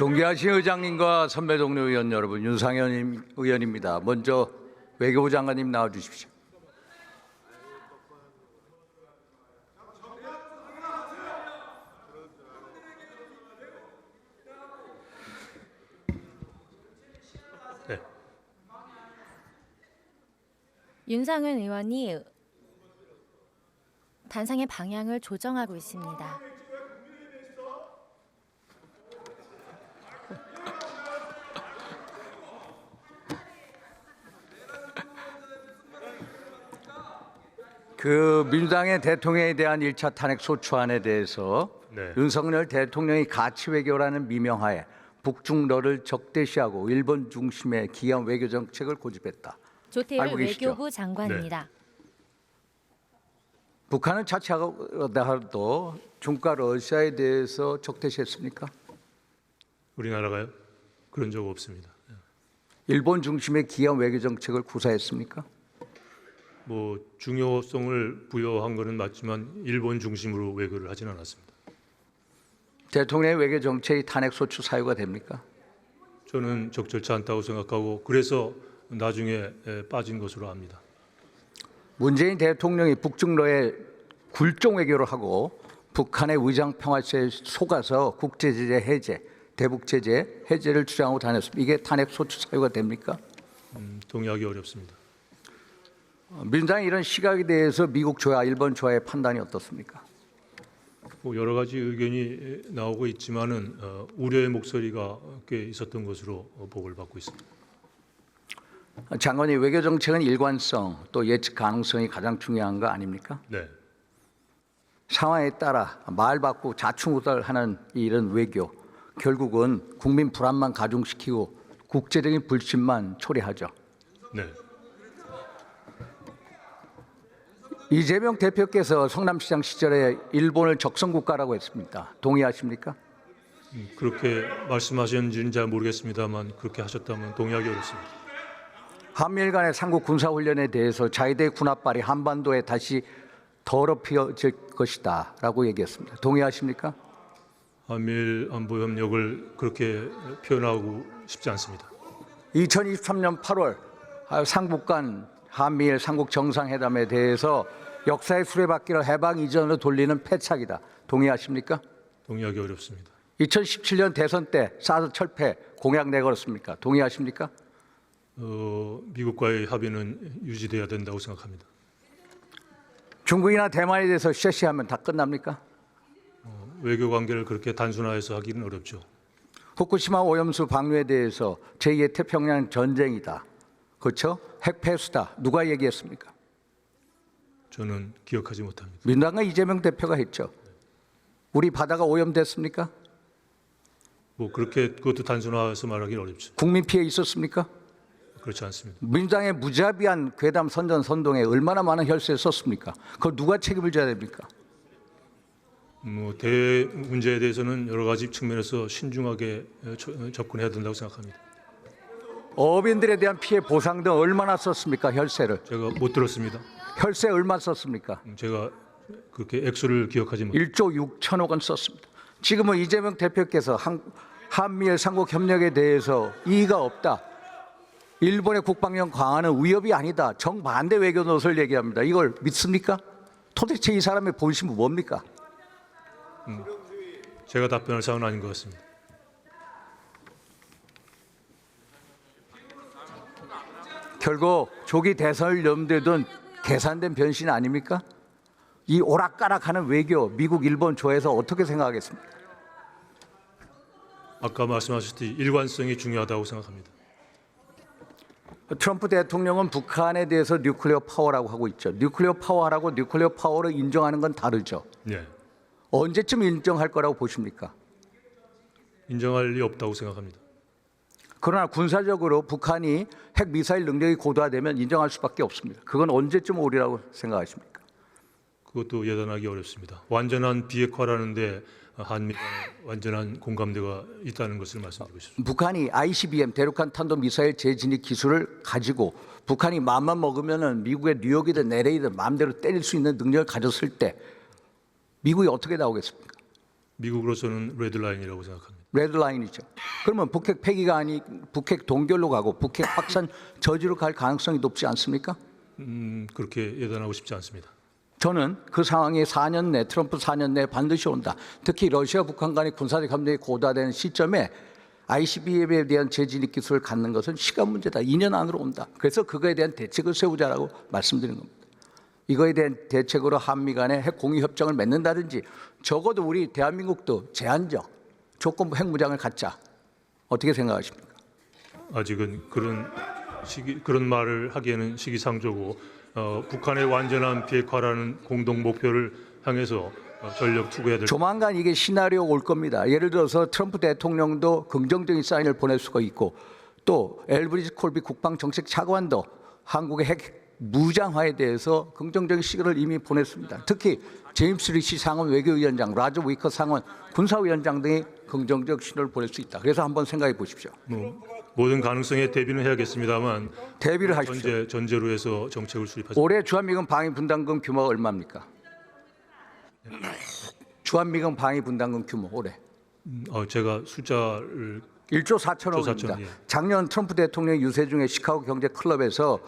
존경하신 의장님과 선배 동료 의원 여러분, 윤상현 의원입니다. 먼저 외교부 장관님 나와 주십시오. 네. 윤상은 의원이 단상의 방향을 조정하고 있습니다. 그 민주당의 대통령에 대한 1차 탄핵 소추안에 대해서 네. 윤석열 대통령이 가치 외교라는 미명하에 북중러를 적대시하고 일본 중심의 기한 외교 정책을 고집했다. 조태일 알고 계시죠? 외교부 장관입니다. 북한은 자체하고도 중과 러시아에 대해서 적대시했습니까? 우리나라가요? 그런 적 없습니다. 일본 중심의 기한 외교 정책을 구사했습니까? 뭐 중요성을 부여한 것은 맞지만 일본 중심으로 외교를 하진 않았습니다. 대통령의 외교 정책이 탄핵 소추 사유가 됩니까? 저는 적절치 않다고 생각하고 그래서 나중에 에, 빠진 것으로 압니다. 문재인 대통령이 북중러에 굴종 외교를 하고 북한의 의장 평화체에 속아서 국제 제재 해제, 대북 제재 해제를 주장하고 다녔습니다. 이게 탄핵 소추 사유가 됩니까? 음, 동의하기 어렵습니다. 어, 민주당의 이런 시각에 대해서 미국 조야, 일본 조야의 판단이 어떻습니까? 뭐 여러 가지 의견이 에, 나오고 있지만은 어, 우려의 목소리가 꽤 있었던 것으로 어, 보고를 받고 있습니다. 장관이 외교 정책은 일관성 또 예측 가능성이 가장 중요한 거 아닙니까? 네, 상황에 따라 말 바꾸고 자충우돌하는 이런 외교 결국은 국민 불안만 가중시키고 국제적인 불신만 초래하죠. 네, 이재명 대표께서 성남시장 시절에 일본을 적성국가라고 했습니다. 동의하십니까? 음, 그렇게 말씀하셨는지는 잘 모르겠습니다.만 그렇게 하셨다면 동의하기 어렵습니다. 한미일 간의 삼국 군사훈련에 대해서 자위대 군합발이 한반도에 다시 더럽혀질 것이다 라고 얘기했습니다. 동의하십니까? 한미일 안보 협력을 그렇게 표현하고 싶지 않습니다. 2023년 8월 삼국 간 한미일 삼국 정상회담에 대해서 역사의 수레바퀴를 해방 이전으로 돌리는 패착이다. 동의하십니까? 동의하기 어렵습니다. 2017년 대선 때 사드 철폐 공약 내걸었습니까? 동의하십니까? 어, 미국과의 합의는 유지돼야 된다고 생각합니다. 중국이나 대만에 대해서 쉐시하면 다 끝납니까? 외교 관계를 그렇게 단순화해서 하기는 어렵죠. 후쿠시마 오염수 방류에 대해서 제2의 태평양 전쟁이다. 그렇죠? 핵폐수다. 누가 얘기했습니까? 저는 기억하지 못합니다. 민당과 이재명 대표가 했죠. 우리 바다가 오염됐습니까? 뭐 그렇게 그것도 단순화해서 말하기는 어렵죠. 국민 피해 있었습니까? 그렇지 않습니다. 민주당의 무자비한 괴담 선전 선동에 얼마나 많은 혈세를 썼습니까? 그걸 누가 책임을 져야 됩니까? 뭐대 문제에 대해서는 여러 가지 측면에서 신중하게 저- 접근해야 된다고 생각합니다. 어민들에 대한 피해 보상 등 얼마나 썼습니까? 혈세를. 제가 못 들었습니다. 혈세 얼마 썼습니까? 음, 제가 그렇게 액수를 기억하지 못. 1조 6천억 원 썼습니다. 지금은 이재명 대표께서 한, 한미일 삼국 협력에 대해서 이의가 없다. 일본의 국방력 강화는 위협이 아니다. 정반대 외교 노선을 얘기합니다. 이걸 믿습니까? 도대체 이 사람의 본심은 뭡니까? 제가 답변할 사안은 아닌 것 같습니다. 결국 조기 대선을 염두에 둔 계산된 변신 아닙니까? 이 오락가락하는 외교 미국 일본 조에서 어떻게 생각하겠습니까? 아까 말씀하셨듯이 일관성이 중요하다고 생각합니다. 트럼프 대통령은 북한에 대해서 뉴클리어 파워라고 하고 있죠. 뉴클리어 파워라고 뉴클리어 파워를 인정하는 건 다르죠. 네, 언제쯤 인정할 거라고 보십니까? 인정할 리 없다고 생각합니다. 그러나 군사적으로 북한이 핵 미사일 능력이 고도화되면 인정할 수밖에 없습니다. 그건 언제쯤 오리라고 생각하십니까? 그것도 예단하기 어렵습니다. 완전한 비핵화라는데 한미 완전한 공감대가 있다는 것을 말씀드리고 싶습니다. 북한이 ICBM 대륙간 탄도 미사일 재진입 기술을 가지고 북한이 마음만 먹으면은 미국의 뉴욕이든 LA든 마음대로 때릴 수 있는 능력을 가졌을 때 미국이 어떻게 나오겠습니까? 미국으로서는 레드라인이라고 생각합니다. 레드라인이죠. 그러면 북핵 폐기가 아니 북핵 동결로 가고 북핵 확산 저지로 갈 가능성이 높지 않습니까? 음, 그렇게 예단하고 싶지 않습니다. 저는 그 상황이 4년 내 트럼프 4년 내에 반드시 온다. 특히 러시아 북한 간의 군사적 협력이 고도화되는 시점에 ICBM에 대한 재진입 기술을 갖는 것은 시간 문제다. 2년 안으로 온다. 그래서 그거에 대한 대책을 세우자라고 말씀드린 겁니다. 이거에 대한 대책으로 한미 간의 핵 공유 협정을 맺는다든지 적어도 우리 대한민국도 제한적 조건부 핵무장을 갖자. 어떻게 생각하십니까? 아직은 그런 시기 그런 말을 하기에는 시기상조고 어, 북한의 완전한 비핵화라는 공동 목표를 향해서 어, 전력 투구해야 될 조만간 이게 시나리오 올 겁니다. 예를 들어서 트럼프 대통령도 긍정적인 사인을 보낼 수가 있고 또 엘브리지 콜비 국방정책 차관도 한국의 핵 무장화에 대해서 긍정적인 시그널을 이미 보냈습니다. 특히 제임스 리시 상원 외교위원장, 라저 위커 상원 군사위원장 등이 긍정적 신호를 보낼 수 있다. 그래서 한번 생각해 보십시오. 뭐, 모든 가능성에 대비는 해야겠습니다만 대비를 하십시오. 전제 전제로 해서 정책을 수립하지 올해 주한미군 방위 분담금 규모가 얼마입니까? 주한미군 방위 분담금 규모 올해 음, 어, 제가 숫자를 1조 4천억입니다. 4천, 예. 작년 트럼프 대통령 유세 중에 시카고 경제 클럽에서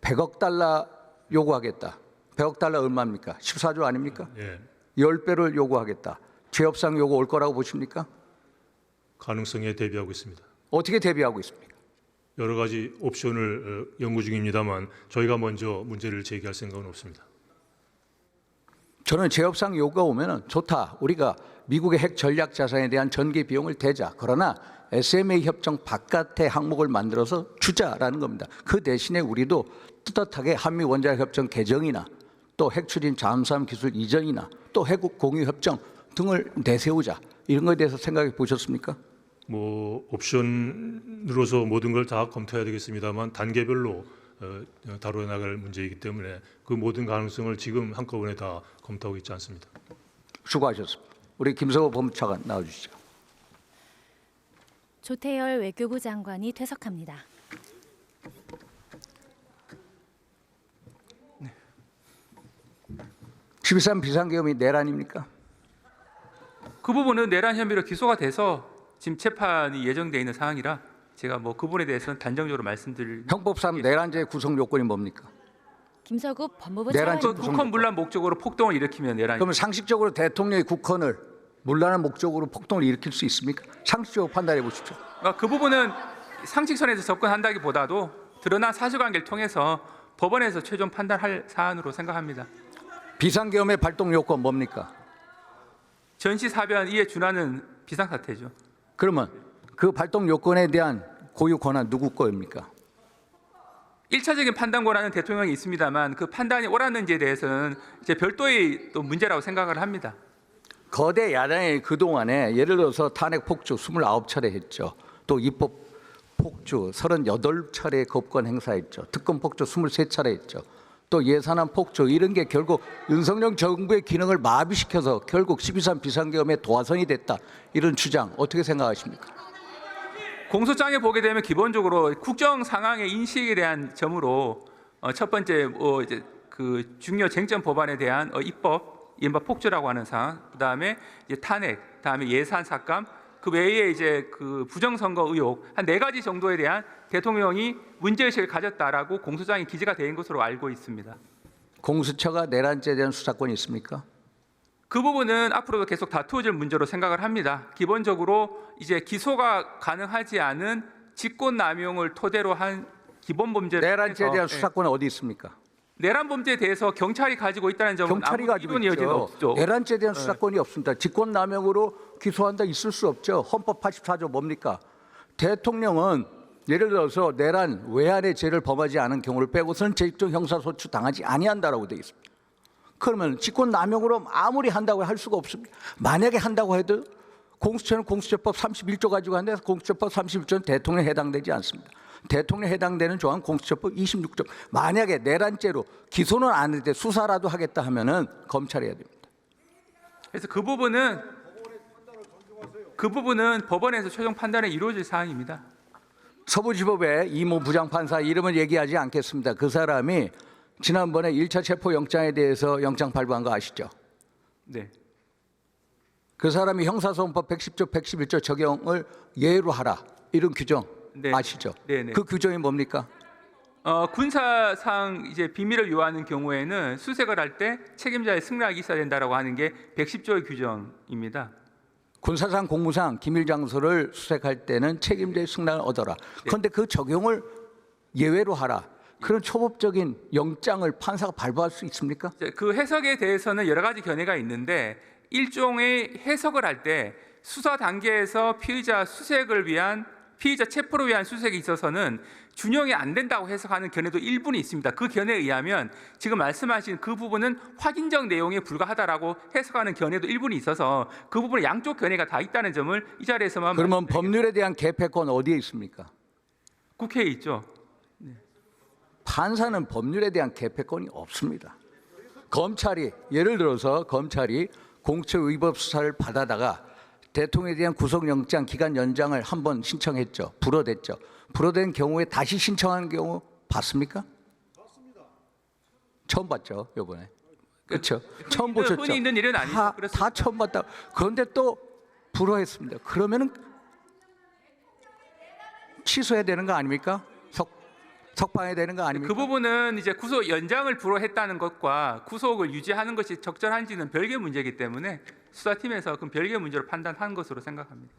100억 달러 요구하겠다. 100억 달러 얼마입니까? 14조 아닙니까? 예, 10배를 요구하겠다. 재협상 요구 올 거라고 보십니까? 가능성에 대비하고 있습니다. 어떻게 대비하고 있습니까? 여러 가지 옵션을 어, 연구 중입니다만 저희가 먼저 문제를 제기할 생각은 없습니다. 저는 재협상 요구가 오면은 좋다. 우리가 미국의 핵 전략 자산에 대한 전개 비용을 대자. 그러나 SMA 협정 바깥의 항목을 만들어서 주자라는 겁니다. 그 대신에 우리도 떳떳하게 한미 원자력 협정 개정이나 또 핵 추진 잠수함 기술 이전이나 또 해국 공유 협정 등을 내세우자. 이런 것에 대해서 생각해 보셨습니까? 뭐 옵션으로서 모든 걸 다 검토해야 되겠습니다만 단계별로 어, 다뤄 나갈 문제이기 때문에 그 모든 가능성을 지금 한꺼번에 다 검토하고 있지 않습니다. 수고하셨습니다. 우리 김성호 법무차관 나와 주시죠. 조태열 외교부 장관이 퇴석합니다. 십이삼 비상계엄이 내란입니까? 그 부분은 내란 혐의로 기소가 돼서 지금 재판이 예정돼 있는 상황이라 제가 뭐그 부분에 대해서는 단정적으로 말씀드릴 형법상 내란죄의 구성 요건이 뭡니까? 김서국 법무부 내란 그 차관입니다. 국헌 문란 목적으로 폭동을 일으키면 내란이 그러면 상식적으로 대통령이 국헌을 물란한 목적으로 폭동을 일으킬 수 있습니까? 상식적으로 판단해 보십시오. 그러니까 그 부분은 상식선에서 접근한다기보다도 드러난 사실관계를 통해서 법원에서 최종 판단할 사안으로 생각합니다. 비상계엄의 발동 요건 뭡니까? 전시 사변 이에 준하는 비상사태죠. 그러면 그 발동 요건에 대한 고유 권한 누구 거입니까? 일차적인 판단 권한은 대통령이 있습니다만 그 판단이 옳았는지에 대해서는 이제 별도의 또 문제라고 생각을 합니다. 거대 야당이 그동안에 예를 들어서 탄핵 폭주 29차례 했죠. 또 입법 폭주 38차례 법권 행사했죠. 특검 폭주 23차례 했죠. 또 예산안 폭주 이런 게 결국 윤석열 정부의 기능을 마비시켜서 결국 12.3 비상계엄의 도화선이 됐다. 이런 주장 어떻게 생각하십니까? 공소장에 보게 되면 기본적으로 국정 상황의 인식에 대한 점으로 어, 첫 번째 뭐 이제 그 중요 쟁점 법안에 대한 어, 입법, 이른바 폭주라고 하는 사항, 그 다음에 이제 탄핵, 다음에 예산 삭감, 그 외에 이제 그 부정선거 의혹 한 네 가지 정도에 대한 대통령이 문제의식을 가졌다라고 공소장에 기재가 된 것으로 알고 있습니다. 공수처가 내란죄에 대한 수사권이 있습니까? 그 부분은 앞으로도 계속 다투어질 문제로 생각을 합니다. 기본적으로 이제 기소가 가능하지 않은 직권 남용을 토대로 한 기본 범죄를 내란죄에 대한 예, 수사권은 어디 있습니까? 내란 범죄에 대해서 경찰이 가지고 있다는 점은 경찰이 가지고 있죠. 없죠. 내란죄에 대한 수사권이 없습니다. 직권남용으로 기소한다 있을 수 없죠. 헌법 84조 뭡니까? 대통령은 예를 들어서 내란 외환의 죄를 범하지 않은 경우를 빼고서는 재직적 형사소추 당하지 아니한다라고 되어 있습니다. 그러면 직권 남용으로 아무리 한다고 할 수가 없습니다. 만약에 한다고 해도 공수처는 공수처법 31조 가지고 하는데 공수처법 31조는 대통령에 해당되지 않습니다. 대통령에 해당되는 조항 공수처법 26조. 만약에 내란죄로 기소는 안 했는데 수사라도 하겠다 하면은 검찰이 해야 됩니다. 그래서 그 부분은 그 부분은 법원에서 최종 판단이 이루어질 사항입니다. 서부지법의 이모 부장판사 이름은 얘기하지 않겠습니다. 그 사람이 지난번에 1차 체포 영장에 대해서 영장 발부한 거 아시죠? 네. 그 사람이 형사소송법 110조 111조 적용을 예외로 하라 이런 규정 네. 아시죠? 네 네. 그 규정이 뭡니까? 어, 군사상 이제 비밀을 요하는 경우에는 수색을 할 때 책임자의 승낙이 있어야 된다라고 하는 게 110조의 규정입니다. 군사상 공무상 기밀 장소를 수색할 때는 책임자의 승낙을 얻어라. 네. 그런데 그 적용을 예외로 하라. 그런 초법적인 영장을 판사가 발부할 수 있습니까? 그 해석에 대해서는 여러 가지 견해가 있는데 일종의 해석을 할 때 수사 단계에서 피의자 수색을 위한 피의자 체포를 위한 수색에 있어서는 준용이 안 된다고 해석하는 견해도 일부는 있습니다. 그 견해에 의하면 지금 말씀하신 그 부분은 확인적 내용에 불과하다라고 해석하는 견해도 일부는 있어서 그 부분에 양쪽 견해가 다 있다는 점을 이 자리에서만 그러면. 법률에 대한 개폐권 어디에 있습니까? 국회에 있죠. 판사는 법률에 대한 개폐권이 없습니다. 검찰이 예를 들어서 검찰이 공처 위법 수사를 받아다가 대통령에 대한 구속영장 기간 연장을 한 번 신청했죠. 불어댔죠. 불어된 경우에 다시 신청하는 경우 봤습니까? 처음 봤죠, 이번에. 그렇죠. 처음 보셨죠. 흔히 있는 일은 아니죠. 다. 다 처음 봤다. 그런데 또 불어했습니다. 그러면은 취소해야 되는 거 아닙니까? 석 석방해야 되는 거 아닙니까? 그 부분은 이제 구속 연장을 불허했다는 것과 구속을 유지하는 것이 적절한지는 별개 문제이기 때문에 수사팀에서 그 별개 문제로 판단한 것으로 생각합니다.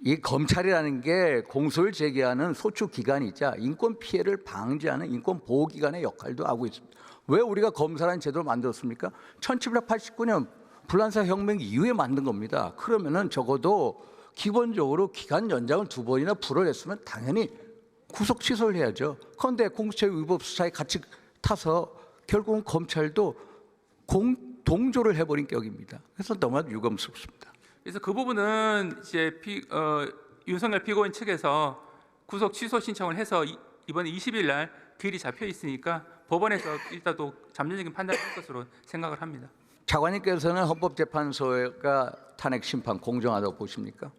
이 검찰이라는 게 공소를 제기하는 소추 기관이자 인권 피해를 방지하는 인권 보호 기관의 역할도 하고 있습니다. 왜 우리가 검사라는 제도를 만들었습니까? 1789년 불란사 혁명 이후에 만든 겁니다. 그러면은 적어도 기본적으로 기간 연장을 두 번이나 불어냈으면 당연히 구속 취소를 해야죠. 그런데 공수처 위법 수사에 같이 타서 결국은 검찰도 공 동조를 해버린 격입니다. 그래서 너무나 유감스럽습니다. 그래서 그 부분은 이제 피, 어, 윤석열 피고인 측에서 구속 취소 신청을 해서 이, 이번 20일 날 기일이 잡혀 있으니까 법원에서 일단도 잠정적인 판단을 할 것으로 생각을 합니다. 차관님께서는 헌법재판소가 탄핵 심판 공정하다고 보십니까?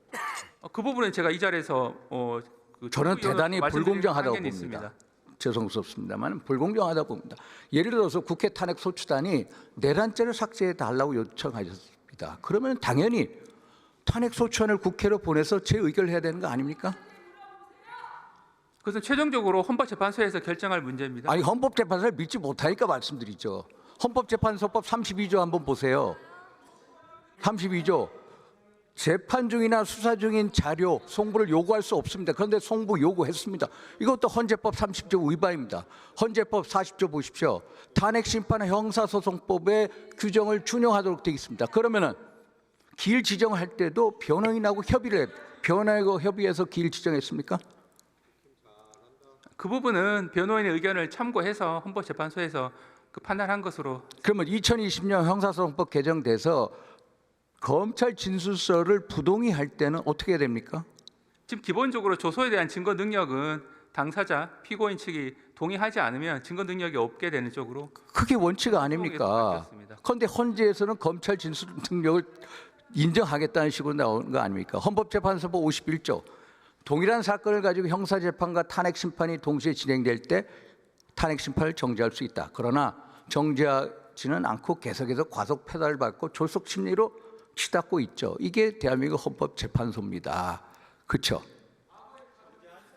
어, 그 부분은 제가 이 자리에서 어, 그 저는 대단히 불공정하다고 봅니다. 죄송스럽습니다만 불공정하다 고 봅니다. 예를 들어서 국회 탄핵 소추단이 내란죄를 삭제해 달라고 요청하셨습니다. 그러면 당연히 탄핵 소추안을 국회로 보내서 제 의결을 해야 되는 거 아닙니까? 그것은 최종적으로 헌법재판소에서 결정할 문제입니다. 아니 헌법재판소를 믿지 못하니까 말씀드리죠. 헌법재판소법 32조 한번 보세요. 32조 재판 중이나 수사 중인 자료 송부를 요구할 수 없습니다. 그런데 송부 요구했습니다. 이것도 헌재법 30조 위반입니다. 헌재법 40조 보십시오. 탄핵 심판 형사소송법의 규정을 준용하도록 되어 있습니다. 그러면은 기일 지정할 때도 변호인하고 협의를 해. 변호인하고 협의해서 기일 지정했습니까? 그 부분은 변호인의 의견을 참고해서 헌법재판소에서 그 판단한 것으로 그러면 2020년 형사소송법 개정돼서 검찰 진술서를 부동의 할 때는 어떻게 해야 됩니까? 지금 기본적으로 조소에 대한 증거 능력은 당사자 피고인 측이 동의하지 않으면 증거 능력이 없게 되는 쪽으로 그게 원칙 아닙니까? 그런데 헌재에서는 검찰 진술 능력을 인정하겠다는 식으로 나오는 거 아닙니까? 헌법재판소법 51조 동일한 사건을 가지고 형사 재판과 탄핵 심판이 동시에 진행될 때 탄핵 심판을 정지할 수 있다. 그러나 정지하지는 않고 계속해서 과속 페달을 받고 졸속 심리로 치닫고 있죠. 이게 대한민국 헌법재판소입니다. 그렇죠?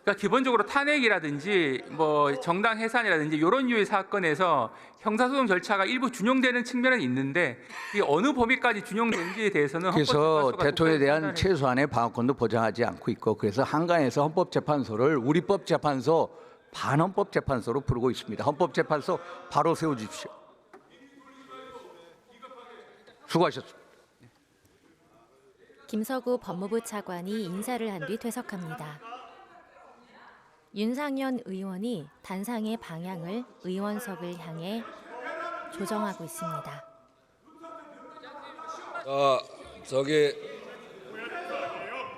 그러니까 기본적으로 탄핵이라든지 뭐 정당 해산이라든지 이런 류의 사건에서 형사소송 절차가 일부 준용되는 측면은 있는데 이 어느 범위까지 준용되는지에 대해서는 그래서 대통령에 대한 최소한의 방어권도 보장하지 않고 있고 그래서 한간에서 헌법재판소를 우리법재판소 반헌법재판소로 부르고 있습니다. 헌법재판소 바로 세워주십시오. 수고하셨습니다. 김서구 법무부 차관이 인사를 한 뒤 퇴석합니다. 윤상현 의원이 단상의 방향을 의원석을 향해 조정하고 있습니다. 아 저기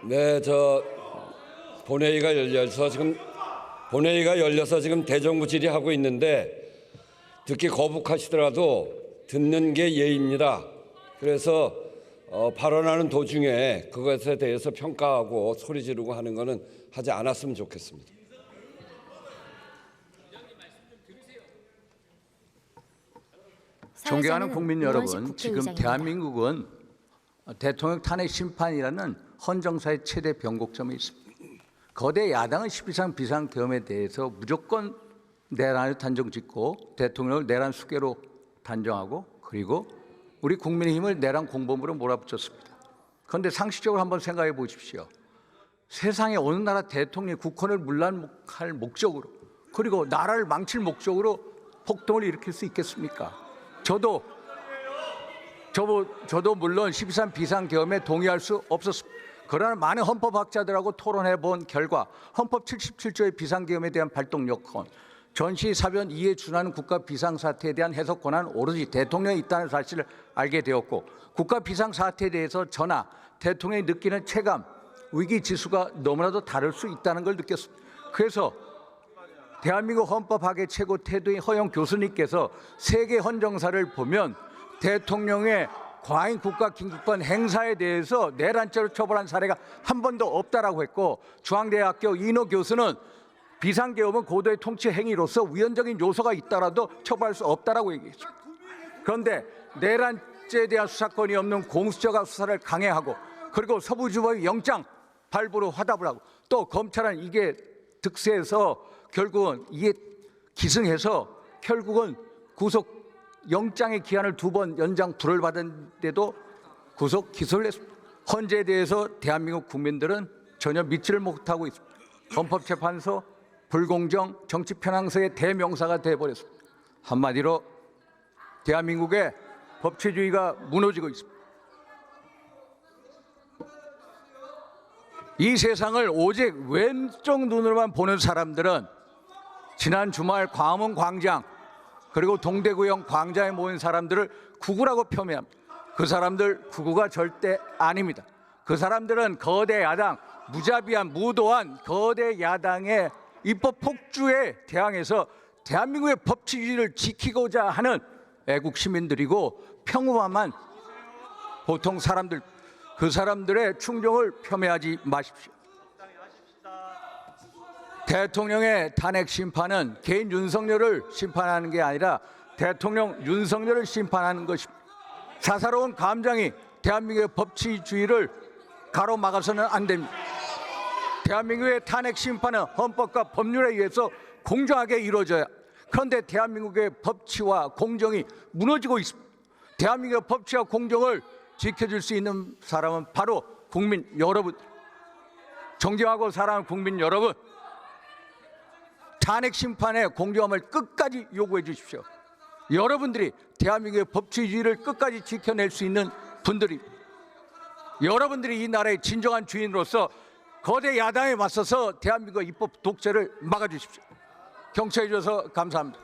네 저 본회의가 열려서 지금 본회의가 열려서 지금 대정부 질의하고 있는데 듣기 거북하시더라도 듣는 게 예입니다. 그래서 어, 발언하는 도중에 그것에 대해서 평가하고 소리 지르고 하는 거는 하지 않았으면 좋겠습니다. 존경하는 국민 여러분, 지금. 대한민국은 대통령 탄핵 심판이라는 헌정사의 최대 변곡점이 있습니다. 거대 야당은 12상 비상계엄에 대해서 무조건 내란을 단정 짓고 대통령을 내란 수계로 단정하고 그리고 우리 국민의힘을 내란 공범으로 몰아붙였습니다. 그런데 상식적으로 한번 생각해 보십시오. 세상에 어느 나라 대통령이 국헌을 문란할 목적으로 그리고 나라를 망칠 목적으로 폭동을 일으킬 수 있겠습니까? 저도 저도, 저도 물론 12.3 비상계엄에 동의할 수 없었습니다. 그러나 많은 헌법학자들하고 토론해 본 결과 헌법 77조의 비상계엄에 대한 발동 여건, 전시 사변 이에 준하는 국가 비상사태에 대한 해석 권한 오로지 대통령이 있다는 사실을 알게 되었고 국가 비상사태에 대해서 전하 대통령이 느끼는 체감, 위기 지수가 너무나도 다를 수 있다는 걸 느꼈습니다. 그래서 대한민국 헌법 학의 최고 태도인 허영 교수님께서 세계 헌정사를 보면 대통령의 과잉 국가 긴급권 행사에 대해서 내란죄로 처벌한 사례가 한 번도 없다라고 했고 중앙대학교 이노 교수는 비상계엄은 고도의 통치 행위로서 위헌적인 요소가 있더라도 처벌할 수 없다라고 얘기했습니다. 그런데 내란죄에 대한 수사권이 없는 공수처가 수사를 강행하고 그리고 서부지법이 영장 발부로 화답을 하고 또 검찰은 이게 득세해서 결국은 이게 기승해서 결국은 구속 영장의 기한을 두 번 연장 불을 받은데도 구속 기소를 했습니다. 헌재에 대해서 대한민국 국민들은 전혀 믿지를 못하고 있습니다. 헌법재판소 불공정 정치 편향성의 대명사가 되어버렸습니다. 한마디로 대한민국의 법치주의가 무너지고 있습니다. 이 세상을 오직 왼쪽 눈으로만 보는 사람들은 지난 주말 광화문 광장 그리고 동대구형 광장에 모인 사람들을 구구라고 폄훼합니다. 그 사람들 구구가 절대 아닙니다. 그 사람들은 거대 야당, 무자비한 무도한 거대 야당의 입법 폭주에 대항해서 대한민국의 법치주의를 지키고자 하는 애국 시민들이고 평범한 보통 사람들 그 사람들의 충정을 폄훼하지 마십시오. 대통령의 탄핵 심판은 개인 윤석열을 심판하는 게 아니라 대통령 윤석열을 심판하는 것입니다. 사사로운 감정이 대한민국의 법치주의를 가로막아서는 안 됩니다. 대한민국의 탄핵 심판은 헌법과 법률에 의해서 공정하게 이루어져야. 그런데 대한민국의 법치와 공정이 무너지고 있습니다. 대한민국의 법치와 공정을 지켜줄 수 있는 사람은 바로 국민 여러분. 존경하고 사랑하는 국민 여러분. 탄핵 심판의 공정함을 끝까지 요구해 주십시오. 여러분들이 대한민국의 법치주의를 끝까지 지켜낼 수 있는 분들이 여러분들이 이 나라의 진정한 주인으로서 거대 야당에 맞서서 대한민국 입법 독재를 막아 주십시오. 경청해 주셔서 감사합니다.